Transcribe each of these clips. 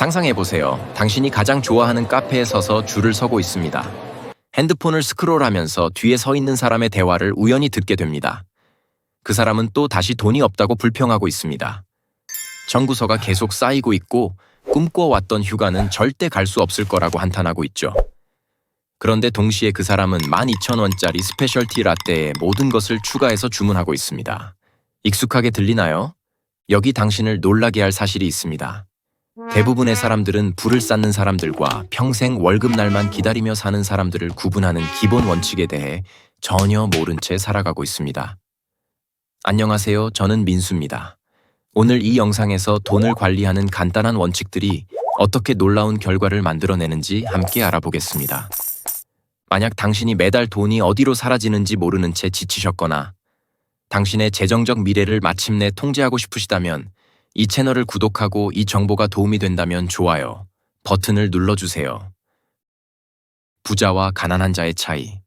상상해보세요. 당신이 가장 좋아하는 카페에 서서 줄을 서고 있습니다. 핸드폰을 스크롤하면서 뒤에 서 있는 사람의 대화를 우연히 듣게 됩니다. 그 사람은 또 다시 돈이 없다고 불평하고 있습니다. 청구서가 계속 쌓이고 있고 꿈꿔왔던 휴가는 절대 갈 수 없을 거라고 한탄하고 있죠. 그런데 동시에 그 사람은 12,000원짜리 스페셜티 라떼에 모든 것을 추가해서 주문하고 있습니다. 익숙하게 들리나요? 여기 당신을 놀라게 할 사실이 있습니다. 대부분의 사람들은 불을 쌓는 사람들과 평생 월급날만 기다리며 사는 사람들을 구분하는 기본 원칙에 대해 전혀 모른 채 살아가고 있습니다. 안녕하세요. 저는 민수입니다. 오늘 이 영상에서 돈을 관리하는 간단한 원칙들이 어떻게 놀라운 결과를 만들어내는지 함께 알아보겠습니다. 만약 당신이 매달 돈이 어디로 사라지는지 모르는 채 지치셨거나 당신의 재정적 미래를 마침내 통제하고 싶으시다면 이 채널을 구독하고 이 정보가 도움이 된다면 좋아요. 버튼을 눌러주세요. 부자와 가난한 자의 차이.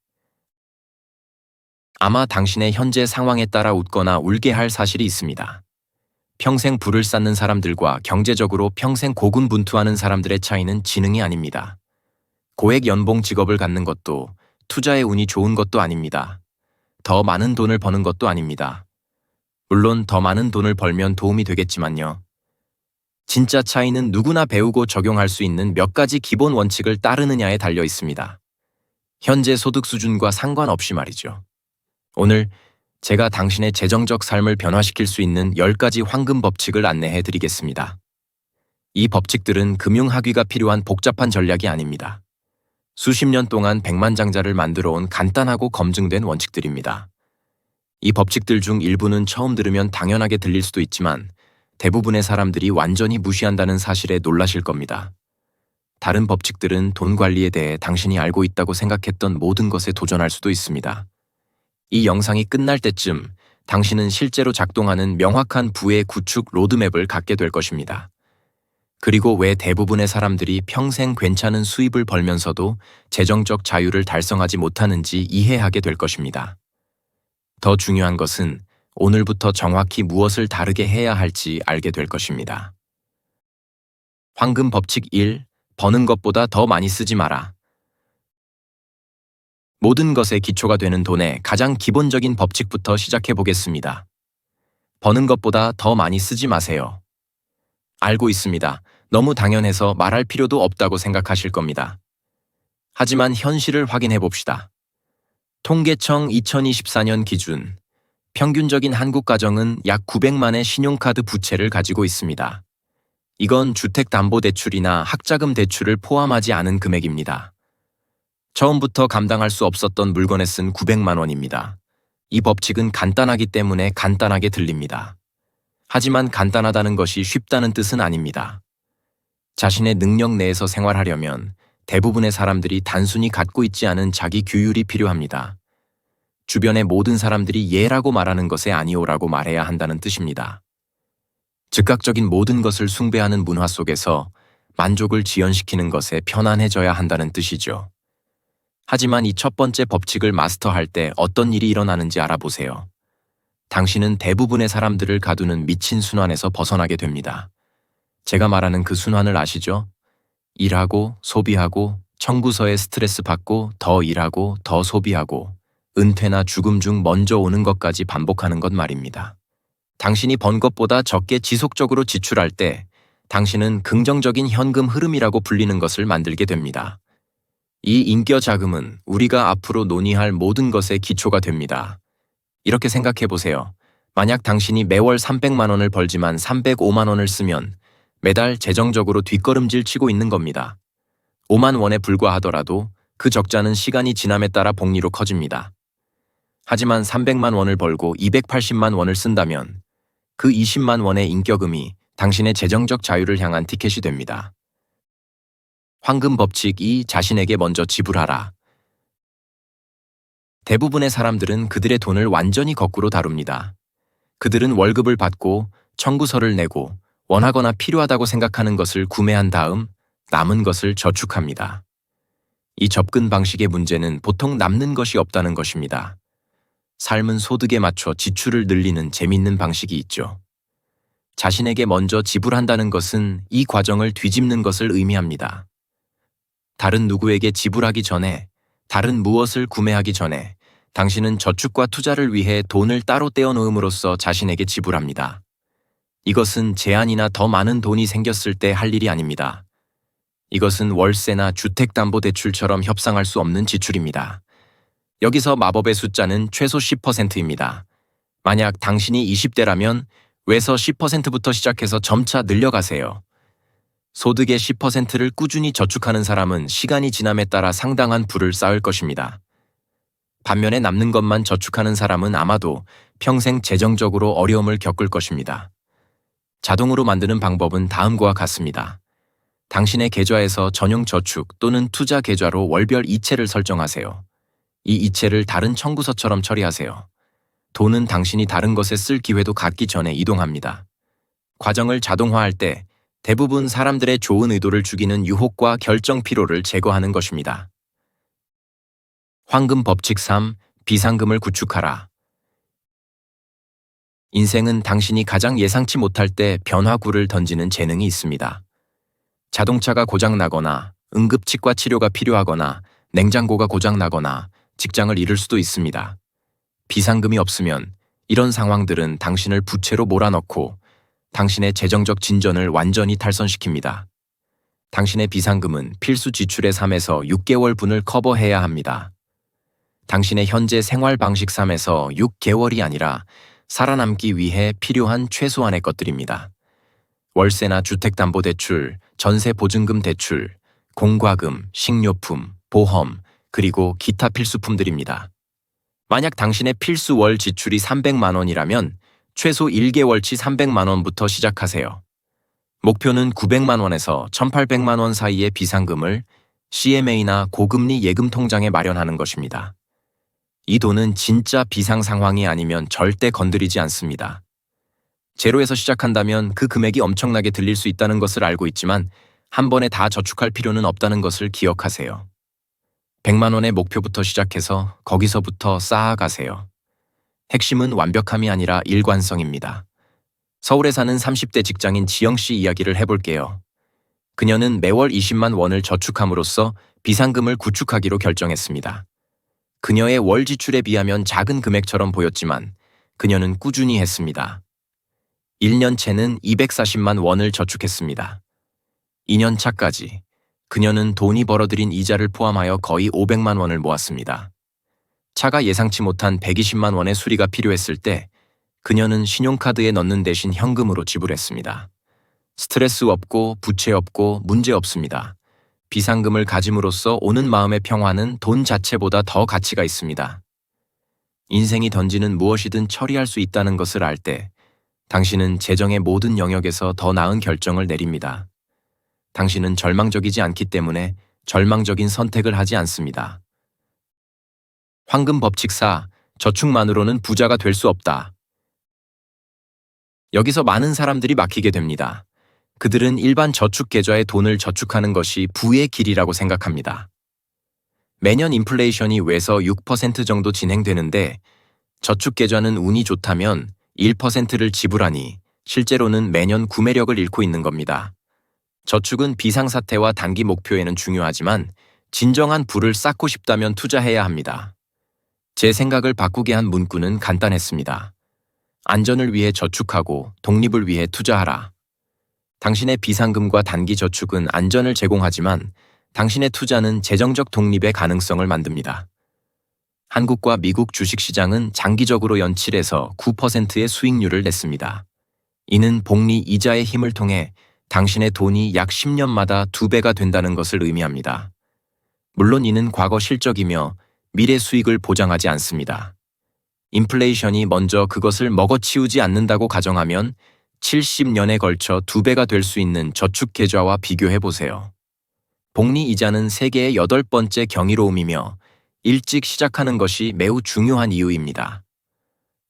아마 당신의 현재 상황에 따라 웃거나 울게 할 사실이 있습니다. 평생 불을 쌓는 사람들과 경제적으로 평생 고군분투하는 사람들의 차이는 지능이 아닙니다. 고액 연봉 직업을 갖는 것도 투자의 운이 좋은 것도 아닙니다. 더 많은 돈을 버는 것도 아닙니다. 물론 더 많은 돈을 벌면 도움이 되겠지만요. 진짜 차이는 누구나 배우고 적용할 수 있는 몇 가지 기본 원칙을 따르느냐에 달려 있습니다. 현재 소득 수준과 상관없이 말이죠. 오늘 제가 당신의 재정적 삶을 변화시킬 수 있는 10가지 황금 법칙을 안내해 드리겠습니다. 이 법칙들은 금융 학위가 필요한 복잡한 전략이 아닙니다. 수십 년 동안 백만장자를 만들어 온 간단하고 검증된 원칙들입니다. 이 법칙들 중 일부는 처음 들으면 당연하게 들릴 수도 있지만 대부분의 사람들이 완전히 무시한다는 사실에 놀라실 겁니다. 다른 법칙들은 돈 관리에 대해 당신이 알고 있다고 생각했던 모든 것에 도전할 수도 있습니다. 이 영상이 끝날 때쯤 당신은 실제로 작동하는 명확한 부의 구축 로드맵을 갖게 될 것입니다. 그리고 왜 대부분의 사람들이 평생 괜찮은 수입을 벌면서도 재정적 자유를 달성하지 못하는지 이해하게 될 것입니다. 더 중요한 것은 오늘부터 정확히 무엇을 다르게 해야 할지 알게 될 것입니다. 황금 법칙 1. 버는 것보다 더 많이 쓰지 마라. 모든 것의 기초가 되는 돈의 가장 기본적인 법칙부터 시작해 보겠습니다. 버는 것보다 더 많이 쓰지 마세요. 알고 있습니다. 너무 당연해서 말할 필요도 없다고 생각하실 겁니다. 하지만 현실을 확인해 봅시다. 통계청 2024년 기준 평균적인 한국 가정은 약 900만의 신용카드 부채를 가지고 있습니다. 이건 주택담보대출이나 학자금 대출을 포함하지 않은 금액입니다. 처음부터 감당할 수 없었던 물건에 쓴 900만 원입니다. 이 법칙은 간단하기 때문에 간단하게 들립니다. 하지만 간단하다는 것이 쉽다는 뜻은 아닙니다. 자신의 능력 내에서 생활하려면 대부분의 사람들이 단순히 갖고 있지 않은 자기 규율이 필요합니다. 주변의 모든 사람들이 예라고 말하는 것에 아니오라고 말해야 한다는 뜻입니다. 즉각적인 모든 것을 숭배하는 문화 속에서 만족을 지연시키는 것에 편안해져야 한다는 뜻이죠. 하지만 이 첫 번째 법칙을 마스터할 때 어떤 일이 일어나는지 알아보세요. 당신은 대부분의 사람들을 가두는 미친 순환에서 벗어나게 됩니다. 제가 말하는 그 순환을 아시죠? 일하고, 소비하고, 청구서에 스트레스 받고, 더 일하고, 더 소비하고, 은퇴나 죽음 중 먼저 오는 것까지 반복하는 것 말입니다. 당신이 번 것보다 적게 지속적으로 지출할 때, 당신은 긍정적인 현금 흐름이라고 불리는 것을 만들게 됩니다. 이 인겨 자금은 우리가 앞으로 논의할 모든 것의 기초가 됩니다. 이렇게 생각해 보세요. 만약 당신이 매월 300만 원을 벌지만 305만 원을 쓰면 매달 재정적으로 뒷걸음질 치고 있는 겁니다. 5만 원에 불과하더라도 그 적자는 시간이 지남에 따라 복리로 커집니다. 하지만 300만 원을 벌고 280만 원을 쓴다면 그 20만 원의 인격음이 당신의 재정적 자유를 향한 티켓이 됩니다. 황금 법칙이 자신에게 먼저 지불하라. 대부분의 사람들은 그들의 돈을 완전히 거꾸로 다룹니다. 그들은 월급을 받고 청구서를 내고 원하거나 필요하다고 생각하는 것을 구매한 다음 남은 것을 저축합니다. 이 접근 방식의 문제는 보통 남는 것이 없다는 것입니다. 삶은 소득에 맞춰 지출을 늘리는 재밌는 방식이 있죠. 자신에게 먼저 지불한다는 것은 이 과정을 뒤집는 것을 의미합니다. 다른 누구에게 지불하기 전에, 다른 무엇을 구매하기 전에 당신은 저축과 투자를 위해 돈을 따로 떼어놓음으로써 자신에게 지불합니다. 이것은 제한이나 더 많은 돈이 생겼을 때 할 일이 아닙니다. 이것은 월세나 주택담보대출처럼 협상할 수 없는 지출입니다. 여기서 마법의 숫자는 최소 10%입니다. 만약 당신이 20대라면 외서 10%부터 시작해서 점차 늘려가세요. 소득의 10%를 꾸준히 저축하는 사람은 시간이 지남에 따라 상당한 부를 쌓을 것입니다. 반면에 남는 것만 저축하는 사람은 아마도 평생 재정적으로 어려움을 겪을 것입니다. 자동으로 만드는 방법은 다음과 같습니다. 당신의 계좌에서 전용 저축 또는 투자 계좌로 월별 이체를 설정하세요. 이 이체를 다른 청구서처럼 처리하세요. 돈은 당신이 다른 것에 쓸 기회도 갖기 전에 이동합니다. 과정을 자동화할 때 대부분 사람들의 좋은 의도를 죽이는 유혹과 결정 피로를 제거하는 것입니다. 황금 법칙 3. 비상금을 구축하라. 인생은 당신이 가장 예상치 못할 때 변화구를 던지는 재능이 있습니다. 자동차가 고장나거나 응급 치과 치료가 필요하거나 냉장고가 고장나거나 직장을 잃을 수도 있습니다. 비상금이 없으면 이런 상황들은 당신을 부채로 몰아넣고 당신의 재정적 진전을 완전히 탈선시킵니다. 당신의 비상금은 필수 지출의 3에서 6개월 분을 커버해야 합니다. 당신의 현재 생활 방식 3에서 6개월이 아니라 살아남기 위해 필요한 최소한의 것들입니다. 월세나 주택담보대출, 전세보증금 대출, 공과금, 식료품, 보험, 그리고 기타 필수품들입니다. 만약 당신의 필수 월 지출이 300만 원이라면 최소 1개월치 300만 원부터 시작하세요. 목표는 900만 원에서 1800만 원 사이의 비상금을 CMA나 고금리 예금 통장에 마련하는 것입니다. 이 돈은 진짜 비상 상황이 아니면 절대 건드리지 않습니다. 제로에서 시작한다면 그 금액이 엄청나게 들릴 수 있다는 것을 알고 있지만 한 번에 다 저축할 필요는 없다는 것을 기억하세요. 100만 원의 목표부터 시작해서 거기서부터 쌓아가세요. 핵심은 완벽함이 아니라 일관성입니다. 서울에 사는 30대 직장인 지영 씨 이야기를 해볼게요. 그녀는 매월 20만 원을 저축함으로써 비상금을 구축하기로 결정했습니다. 그녀의 월 지출에 비하면 작은 금액처럼 보였지만 그녀는 꾸준히 했습니다. 1년채는 240만 원을 저축했습니다. 2년 차까지 그녀는 돈이 벌어들인 이자를 포함하여 거의 500만 원을 모았습니다. 차가 예상치 못한 120만 원의 수리가 필요했을 때 그녀는 신용카드에 넣는 대신 현금으로 지불했습니다. 스트레스 없고 부채 없고 문제 없습니다. 비상금을 가짐으로써 오는 마음의 평화는 돈 자체보다 더 가치가 있습니다. 인생이 던지는 무엇이든 처리할 수 있다는 것을 알 때 당신은 재정의 모든 영역에서 더 나은 결정을 내립니다. 당신은 절망적이지 않기 때문에 절망적인 선택을 하지 않습니다. 황금 법칙 4. 저축만으로는 부자가 될 수 없다. 여기서 많은 사람들이 막히게 됩니다. 그들은 일반 저축 계좌에 돈을 저축하는 것이 부의 길이라고 생각합니다. 매년 인플레이션이 외서 6% 정도 진행되는데 저축 계좌는 운이 좋다면 1%를 지불하니 실제로는 매년 구매력을 잃고 있는 겁니다. 저축은 비상사태와 단기 목표에는 중요하지만 진정한 부를 쌓고 싶다면 투자해야 합니다. 제 생각을 바꾸게 한 문구는 간단했습니다. 안전을 위해 저축하고 독립을 위해 투자하라. 당신의 비상금과 단기 저축은 안전을 제공하지만 당신의 투자는 재정적 독립의 가능성을 만듭니다. 한국과 미국 주식시장은 장기적으로 연칠해서 9%의 수익률을 냈습니다. 이는 복리 이자의 힘을 통해 당신의 돈이 약 10년마다 두 배가 된다는 것을 의미합니다. 물론 이는 과거 실적이며 미래 수익을 보장하지 않습니다. 인플레이션이 먼저 그것을 먹어치우지 않는다고 가정하면 70년에 걸쳐 두 배가 될 수 있는 저축 계좌와 비교해 보세요. 복리 이자는 세계의 여덟 번째 경이로움이며 일찍 시작하는 것이 매우 중요한 이유입니다.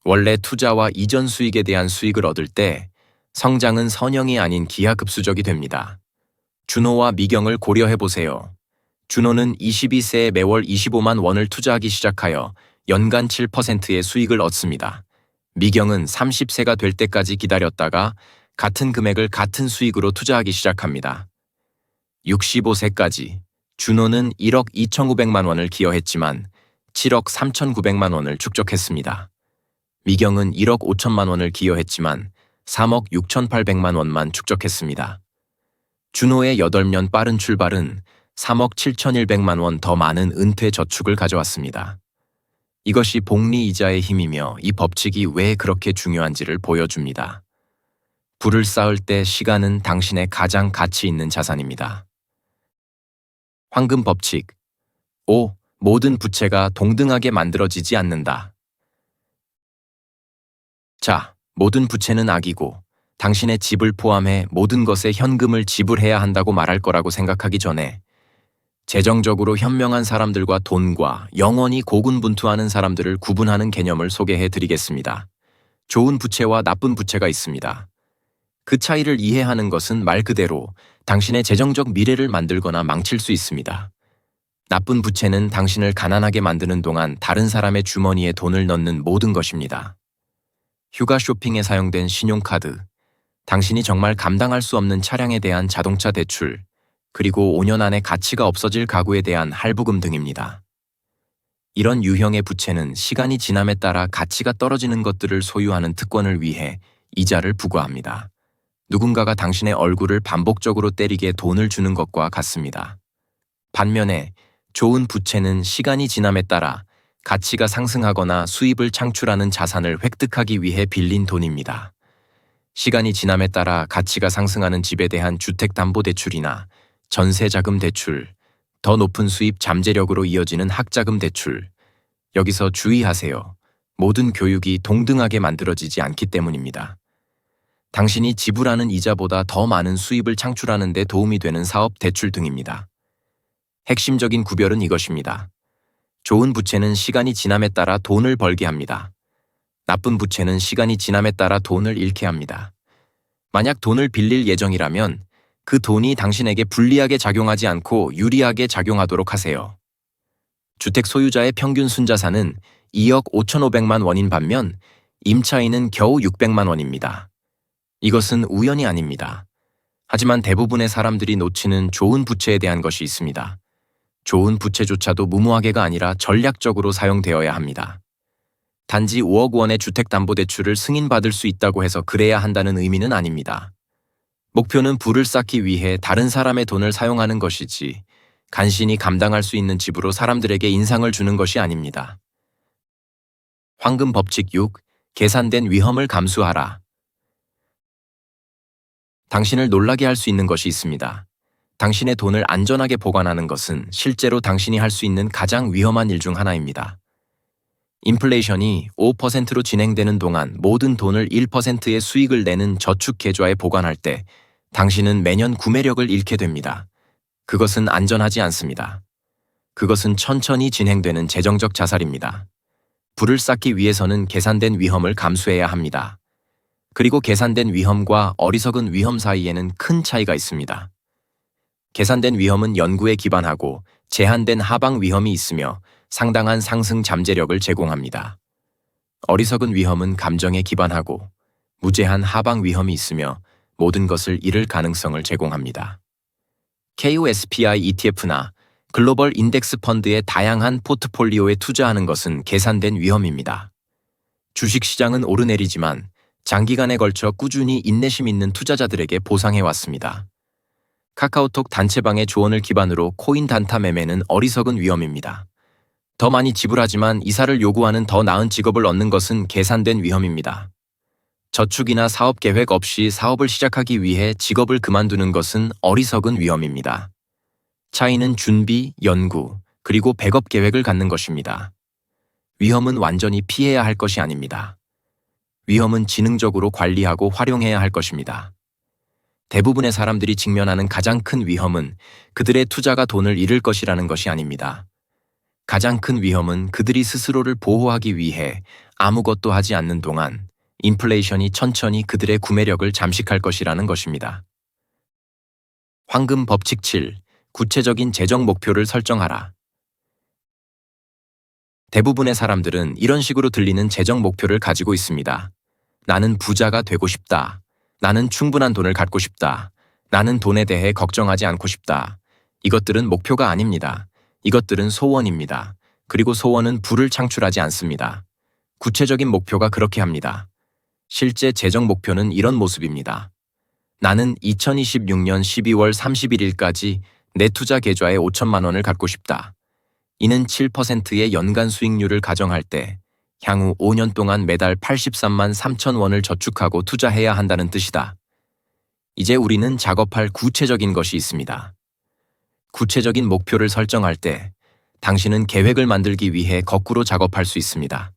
원래 투자와 이전 수익에 대한 수익을 얻을 때 성장은 선형이 아닌 기하급수적이 됩니다. 준호와 미경을 고려해 보세요. 준호는 22세에 매월 25만 원을 투자하기 시작하여 연간 7%의 수익을 얻습니다. 미경은 30세가 될 때까지 기다렸다가 같은 금액을 같은 수익으로 투자하기 시작합니다. 65세까지 준호는 1억 2,900만 원을 기여했지만 7억 3,900만 원을 축적했습니다. 미경은 1억 5천만 원을 기여했지만 3억 6,800만 원만 축적했습니다. 준호의 8년 빠른 출발은 3억 7,100만 원 더 많은 은퇴 저축을 가져왔습니다. 이것이 복리 이자의 힘이며 이 법칙이 왜 그렇게 중요한지를 보여줍니다. 부를 쌓을 때 시간은 당신의 가장 가치 있는 자산입니다. 황금 법칙 5. 모든 부채가 동등하게 만들어지지 않는다. 자, 모든 부채는 악이고 당신의 집을 포함해 모든 것에 현금을 지불해야 한다고 말할 거라고 생각하기 전에 재정적으로 현명한 사람들과 돈과 영원히 고군분투하는 사람들을 구분하는 개념을 소개해 드리겠습니다. 좋은 부채와 나쁜 부채가 있습니다. 그 차이를 이해하는 것은 말 그대로 당신의 재정적 미래를 만들거나 망칠 수 있습니다. 나쁜 부채는 당신을 가난하게 만드는 동안 다른 사람의 주머니에 돈을 넣는 모든 것입니다. 휴가 쇼핑에 사용된 신용카드, 당신이 정말 감당할 수 없는 차량에 대한 자동차 대출, 그리고 5년 안에 가치가 없어질 가구에 대한 할부금 등입니다. 이런 유형의 부채는 시간이 지남에 따라 가치가 떨어지는 것들을 소유하는 특권을 위해 이자를 부과합니다. 누군가가 당신의 얼굴을 반복적으로 때리게 돈을 주는 것과 같습니다. 반면에 좋은 부채는 시간이 지남에 따라 가치가 상승하거나 수입을 창출하는 자산을 획득하기 위해 빌린 돈입니다. 시간이 지남에 따라 가치가 상승하는 집에 대한 주택담보대출이나 전세자금 대출, 더 높은 수입 잠재력으로 이어지는 학자금 대출. 여기서 주의하세요. 모든 교육이 동등하게 만들어지지 않기 때문입니다. 당신이 지불하는 이자보다 더 많은 수입을 창출하는 데 도움이 되는 사업 대출 등입니다. 핵심적인 구별은 이것입니다. 좋은 부채는 시간이 지남에 따라 돈을 벌게 합니다. 나쁜 부채는 시간이 지남에 따라 돈을 잃게 합니다. 만약 돈을 빌릴 예정이라면 그 돈이 당신에게 불리하게 작용하지 않고 유리하게 작용하도록 하세요. 주택 소유자의 평균 순자산은 2억 5,500만 원인 반면 임차인은 겨우 600만 원입니다. 이것은 우연이 아닙니다. 하지만 대부분의 사람들이 놓치는 좋은 부채에 대한 것이 있습니다. 좋은 부채조차도 무모하게가 아니라 전략적으로 사용되어야 합니다. 단지 5억 원의 주택담보대출을 승인받을 수 있다고 해서 그래야 한다는 의미는 아닙니다. 목표는 부를 쌓기 위해 다른 사람의 돈을 사용하는 것이지 간신히 감당할 수 있는 집으로 사람들에게 인상을 주는 것이 아닙니다. 황금 법칙 6. 계산된 위험을 감수하라. 당신을 놀라게 할 수 있는 것이 있습니다. 당신의 돈을 안전하게 보관하는 것은 실제로 당신이 할 수 있는 가장 위험한 일 중 하나입니다. 인플레이션이 5%로 진행되는 동안 모든 돈을 1%의 수익을 내는 저축 계좌에 보관할 때 당신은 매년 구매력을 잃게 됩니다. 그것은 안전하지 않습니다. 그것은 천천히 진행되는 재정적 자살입니다. 불을 쌓기 위해서는 계산된 위험을 감수해야 합니다. 그리고 계산된 위험과 어리석은 위험 사이에는 큰 차이가 있습니다. 계산된 위험은 연구에 기반하고 제한된 하방 위험이 있으며 상당한 상승 잠재력을 제공합니다. 어리석은 위험은 감정에 기반하고 무제한 하방 위험이 있으며 모든 것을 잃을 가능성을 제공합니다. KOSPI ETF나 글로벌 인덱스 펀드의 다양한 포트폴리오에 투자하는 것은 계산된 위험입니다. 주식 시장은 오르내리지만 장기간에 걸쳐 꾸준히 인내심 있는 투자자들에게 보상해 왔습니다. 카카오톡 단체방의 조언을 기반으로 코인 단타 매매는 어리석은 위험입니다. 더 많이 지불하지만 이사를 요구하는 더 나은 직업을 얻는 것은 계산된 위험입니다. 저축이나 사업 계획 없이 사업을 시작하기 위해 직업을 그만두는 것은 어리석은 위험입니다. 차이는 준비, 연구, 그리고 백업 계획을 갖는 것입니다. 위험은 완전히 피해야 할 것이 아닙니다. 위험은 지능적으로 관리하고 활용해야 할 것입니다. 대부분의 사람들이 직면하는 가장 큰 위험은 그들의 투자가 돈을 잃을 것이라는 것이 아닙니다. 가장 큰 위험은 그들이 스스로를 보호하기 위해 아무것도 하지 않는 동안 인플레이션이 천천히 그들의 구매력을 잠식할 것이라는 것입니다. 황금 법칙 7. 구체적인 재정 목표를 설정하라. 대부분의 사람들은 이런 식으로 들리는 재정 목표를 가지고 있습니다. 나는 부자가 되고 싶다. 나는 충분한 돈을 갖고 싶다. 나는 돈에 대해 걱정하지 않고 싶다. 이것들은 목표가 아닙니다. 이것들은 소원입니다. 그리고 소원은 부를 창출하지 않습니다. 구체적인 목표가 그렇게 합니다. 실제 재정 목표는 이런 모습입니다. 나는 2026년 12월 31일까지 내 투자 계좌에 5천만 원을 갖고 싶다. 이는 7%의 연간 수익률을 가정할 때 향후 5년 동안 매달 83만 3천 원을 저축하고 투자해야 한다는 뜻이다. 이제 우리는 작업할 구체적인 것이 있습니다. 구체적인 목표를 설정할 때 당신은 계획을 만들기 위해 거꾸로 작업할 수 있습니다.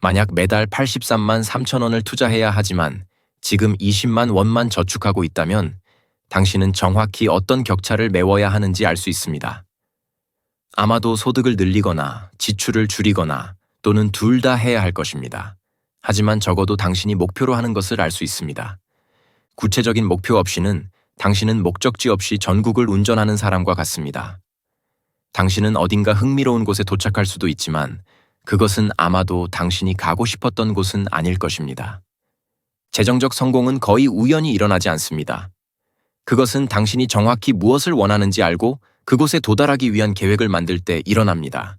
만약 매달 83만 3천 원을 투자해야 하지만 지금 20만 원만 저축하고 있다면 당신은 정확히 어떤 격차를 메워야 하는지 알 수 있습니다. 아마도 소득을 늘리거나 지출을 줄이거나 또는 둘 다 해야 할 것입니다. 하지만 적어도 당신이 목표로 하는 것을 알 수 있습니다. 구체적인 목표 없이는 당신은 목적지 없이 전국을 운전하는 사람과 같습니다. 당신은 어딘가 흥미로운 곳에 도착할 수도 있지만 그것은 아마도 당신이 가고 싶었던 곳은 아닐 것입니다. 재정적 성공은 거의 우연히 일어나지 않습니다. 그것은 당신이 정확히 무엇을 원하는지 알고 그곳에 도달하기 위한 계획을 만들 때 일어납니다.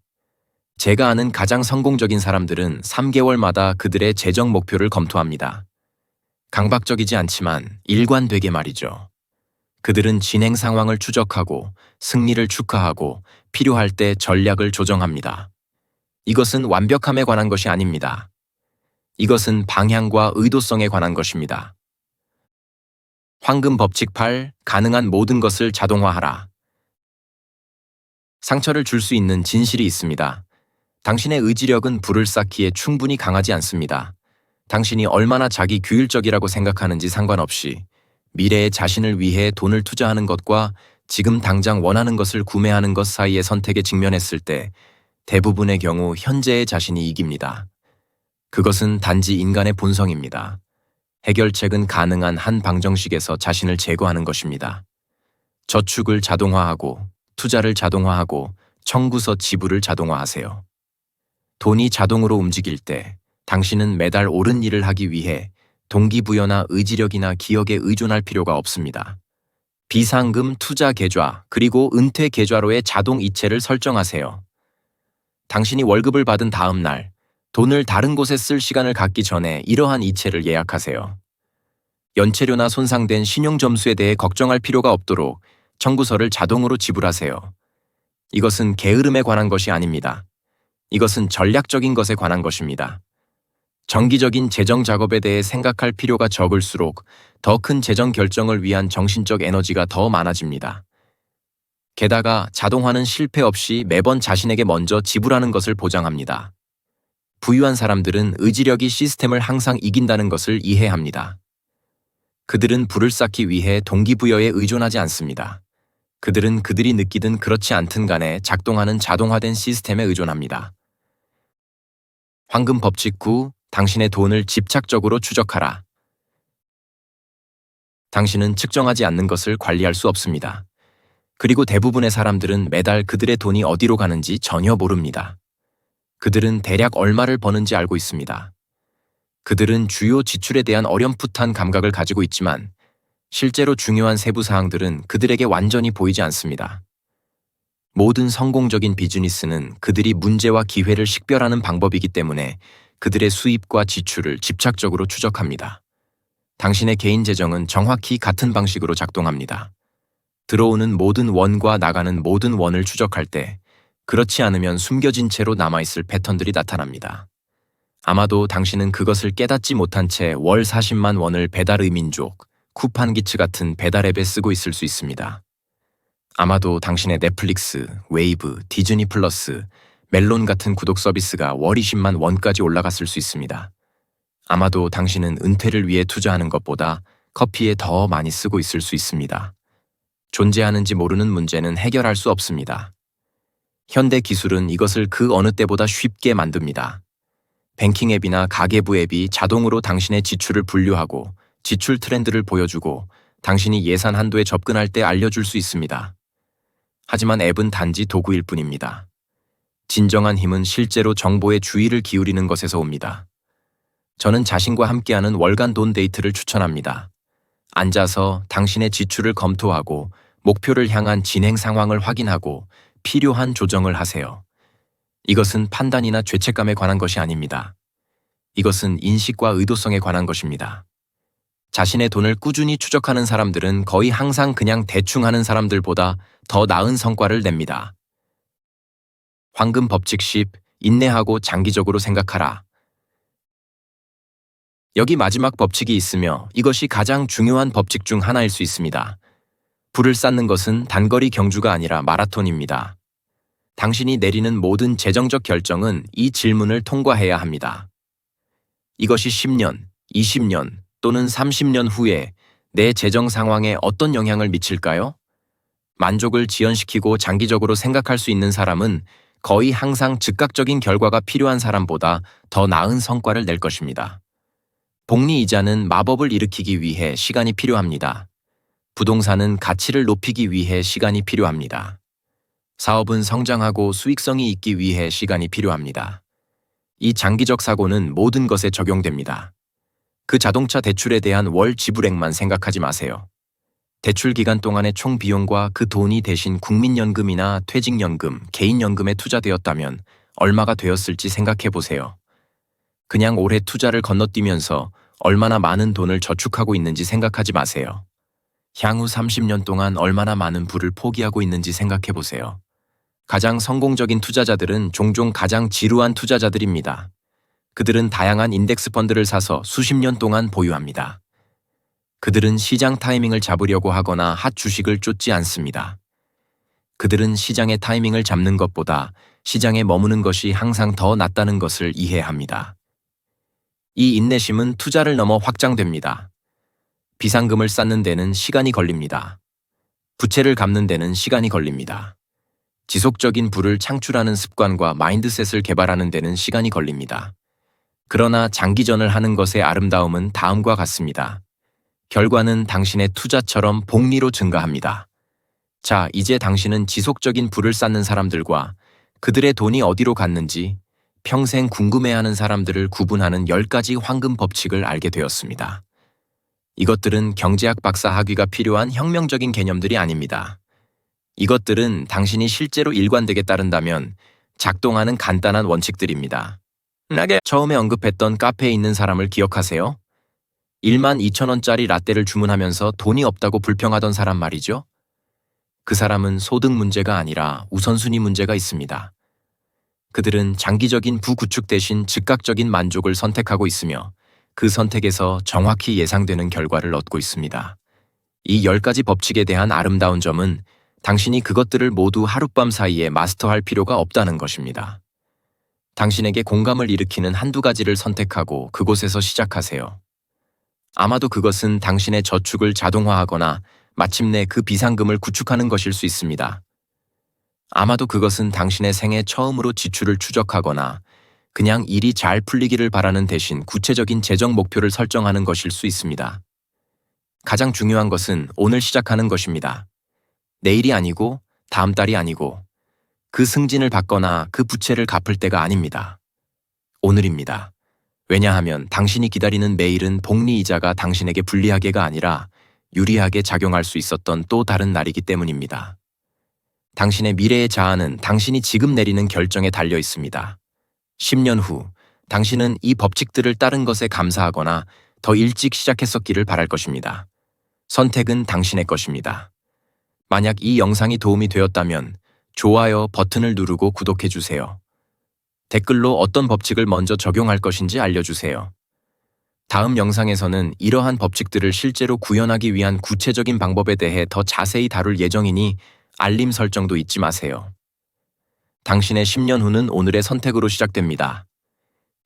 제가 아는 가장 성공적인 사람들은 3개월마다 그들의 재정 목표를 검토합니다. 강박적이지 않지만 일관되게 말이죠. 그들은 진행 상황을 추적하고 승리를 축하하고 필요할 때 전략을 조정합니다. 이것은 완벽함에 관한 것이 아닙니다. 이것은 방향과 의도성에 관한 것입니다. 황금 법칙 8. 가능한 모든 것을 자동화하라. 상처를 줄 수 있는 진실이 있습니다. 당신의 의지력은 불을 쌓기에 충분히 강하지 않습니다. 당신이 얼마나 자기 규율적이라고 생각하는지 상관없이 미래의 자신을 위해 돈을 투자하는 것과 지금 당장 원하는 것을 구매하는 것 사이의 선택에 직면했을 때 대부분의 경우 현재의 자신이 이깁니다. 그것은 단지 인간의 본성입니다. 해결책은 가능한 한 방정식에서 자신을 제거하는 것입니다. 저축을 자동화하고 투자를 자동화하고 청구서 지불을 자동화하세요. 돈이 자동으로 움직일 때 당신은 매달 옳은 일을 하기 위해 동기부여나 의지력이나 기억에 의존할 필요가 없습니다. 비상금 투자 계좌 그리고 은퇴 계좌로의 자동 이체를 설정하세요. 당신이 월급을 받은 다음 날 돈을 다른 곳에 쓸 시간을 갖기 전에 이러한 이체를 예약하세요. 연체료나 손상된 신용 점수에 대해 걱정할 필요가 없도록 청구서를 자동으로 지불하세요. 이것은 게으름에 관한 것이 아닙니다. 이것은 전략적인 것에 관한 것입니다. 정기적인 재정 작업에 대해 생각할 필요가 적을수록 더 큰 재정 결정을 위한 정신적 에너지가 더 많아집니다. 게다가 자동화는 실패 없이 매번 자신에게 먼저 지불하는 것을 보장합니다. 부유한 사람들은 의지력이 시스템을 항상 이긴다는 것을 이해합니다. 그들은 불을 쌓기 위해 동기부여에 의존하지 않습니다. 그들은 그들이 느끼든 그렇지 않든 간에 작동하는 자동화된 시스템에 의존합니다. 황금 법칙 9. 당신의 돈을 집착적으로 추적하라. 당신은 측정하지 않는 것을 관리할 수 없습니다. 그리고 대부분의 사람들은 매달 그들의 돈이 어디로 가는지 전혀 모릅니다. 그들은 대략 얼마를 버는지 알고 있습니다. 그들은 주요 지출에 대한 어렴풋한 감각을 가지고 있지만 실제로 중요한 세부 사항들은 그들에게 완전히 보이지 않습니다. 모든 성공적인 비즈니스는 그들이 문제와 기회를 식별하는 방법이기 때문에 그들의 수입과 지출을 집착적으로 추적합니다. 당신의 개인 재정은 정확히 같은 방식으로 작동합니다. 들어오는 모든 원과 나가는 모든 원을 추적할 때 그렇지 않으면 숨겨진 채로 남아있을 패턴들이 나타납니다. 아마도 당신은 그것을 깨닫지 못한 채 월 40만 원을 배달 의 민족, 쿠팡기츠 같은 배달 앱에 쓰고 있을 수 있습니다. 아마도 당신의 넷플릭스, 웨이브, 디즈니 플러스, 멜론 같은 구독 서비스가 월 20만 원까지 올라갔을 수 있습니다. 아마도 당신은 은퇴를 위해 투자하는 것보다 커피에 더 많이 쓰고 있을 수 있습니다. 존재하는지 모르는 문제는 해결할 수 없습니다. 현대 기술은 이것을 그 어느 때보다 쉽게 만듭니다. 뱅킹 앱이나 가계부 앱이 자동으로 당신의 지출을 분류하고 지출 트렌드를 보여주고 당신이 예산 한도에 접근할 때 알려줄 수 있습니다. 하지만 앱은 단지 도구일 뿐입니다. 진정한 힘은 실제로 정보에 주의를 기울이는 것에서 옵니다. 저는 자신과 함께하는 월간 돈 데이트를 추천합니다. 앉아서 당신의 지출을 검토하고 목표를 향한 진행 상황을 확인하고 필요한 조정을 하세요. 이것은 판단이나 죄책감에 관한 것이 아닙니다. 이것은 인식과 의도성에 관한 것입니다. 자신의 돈을 꾸준히 추적하는 사람들은 거의 항상 그냥 대충 하는 사람들보다 더 나은 성과를 냅니다. 황금 법칙 10. 인내하고 장기적으로 생각하라. 여기 마지막 법칙이 있으며 이것이 가장 중요한 법칙 중 하나일 수 있습니다. 불을 쌓는 것은 단거리 경주가 아니라 마라톤입니다. 당신이 내리는 모든 재정적 결정은 이 질문을 통과해야 합니다. 이것이 10년, 20년 또는 30년 후에 내 재정 상황에 어떤 영향을 미칠까요? 만족을 지연시키고 장기적으로 생각할 수 있는 사람은 거의 항상 즉각적인 결과가 필요한 사람보다 더 나은 성과를 낼 것입니다. 복리 이자는 마법을 일으키기 위해 시간이 필요합니다. 부동산은 가치를 높이기 위해 시간이 필요합니다. 사업은 성장하고 수익성이 있기 위해 시간이 필요합니다. 이 장기적 사고는 모든 것에 적용됩니다. 그 자동차 대출에 대한 월 지불액만 생각하지 마세요. 대출 기간 동안의 총 비용과 그 돈이 대신 국민연금이나 퇴직연금, 개인연금에 투자되었다면 얼마가 되었을지 생각해 보세요. 그냥 올해 투자를 건너뛰면서 얼마나 많은 돈을 저축하고 있는지 생각하지 마세요. 향후 30년 동안 얼마나 많은 부를 포기하고 있는지 생각해 보세요. 가장 성공적인 투자자들은 종종 가장 지루한 투자자들입니다. 그들은 다양한 인덱스 펀드를 사서 수십 년 동안 보유합니다. 그들은 시장 타이밍을 잡으려고 하거나 핫 주식을 쫓지 않습니다. 그들은 시장의 타이밍을 잡는 것보다 시장에 머무는 것이 항상 더 낫다는 것을 이해합니다. 이 인내심은 투자를 넘어 확장됩니다. 비상금을 쌓는 데는 시간이 걸립니다. 부채를 갚는 데는 시간이 걸립니다. 지속적인 부를 창출하는 습관과 마인드셋을 개발하는 데는 시간이 걸립니다. 그러나 장기전을 하는 것의 아름다움은 다음과 같습니다. 결과는 당신의 투자처럼 복리로 증가합니다. 자, 이제 당신은 지속적인 부를 쌓는 사람들과 그들의 돈이 어디로 갔는지 평생 궁금해하는 사람들을 구분하는 10가지 황금 법칙을 알게 되었습니다. 이것들은 경제학 박사 학위가 필요한 혁명적인 개념들이 아닙니다. 이것들은 당신이 실제로 일관되게 따른다면 작동하는 간단한 원칙들입니다. 나게 처음에 언급했던 카페에 있는 사람을 기억하세요? 1만 2천 원짜리 라떼를 주문하면서 돈이 없다고 불평하던 사람 말이죠. 그 사람은 소득 문제가 아니라 우선순위 문제가 있습니다. 그들은 장기적인 부구축 대신 즉각적인 만족을 선택하고 있으며 그 선택에서 정확히 예상되는 결과를 얻고 있습니다. 이 10가지 법칙에 대한 아름다운 점은 당신이 그것들을 모두 하룻밤 사이에 마스터할 필요가 없다는 것입니다. 당신에게 공감을 일으키는 한두 가지를 선택하고 그곳에서 시작하세요. 아마도 그것은 당신의 저축을 자동화하거나 마침내 그 비상금을 구축하는 것일 수 있습니다. 아마도 그것은 당신의 생애 처음으로 지출을 추적하거나 그냥 일이 잘 풀리기를 바라는 대신 구체적인 재정 목표를 설정하는 것일 수 있습니다. 가장 중요한 것은 오늘 시작하는 것입니다. 내일이 아니고 다음 달이 아니고 그 승진을 받거나 그 부채를 갚을 때가 아닙니다. 오늘입니다. 왜냐하면 당신이 기다리는 매일은 복리 이자가 당신에게 불리하게가 아니라 유리하게 작용할 수 있었던 또 다른 날이기 때문입니다. 당신의 미래의 자아는 당신이 지금 내리는 결정에 달려 있습니다. 10년 후, 당신은 이 법칙들을 따른 것에 감사하거나 더 일찍 시작했었기를 바랄 것입니다. 선택은 당신의 것입니다. 만약 이 영상이 도움이 되었다면 좋아요 버튼을 누르고 구독해주세요. 댓글로 어떤 법칙을 먼저 적용할 것인지 알려주세요. 다음 영상에서는 이러한 법칙들을 실제로 구현하기 위한 구체적인 방법에 대해 더 자세히 다룰 예정이니 알림 설정도 잊지 마세요. 당신의 10년 후는 오늘의 선택으로 시작됩니다.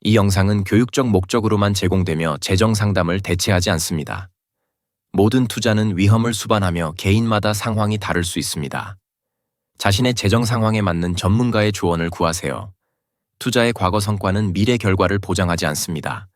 이 영상은 교육적 목적으로만 제공되며 재정 상담을 대체하지 않습니다. 모든 투자는 위험을 수반하며 개인마다 상황이 다를 수 있습니다. 자신의 재정 상황에 맞는 전문가의 조언을 구하세요. 투자의 과거 성과는 미래 결과를 보장하지 않습니다.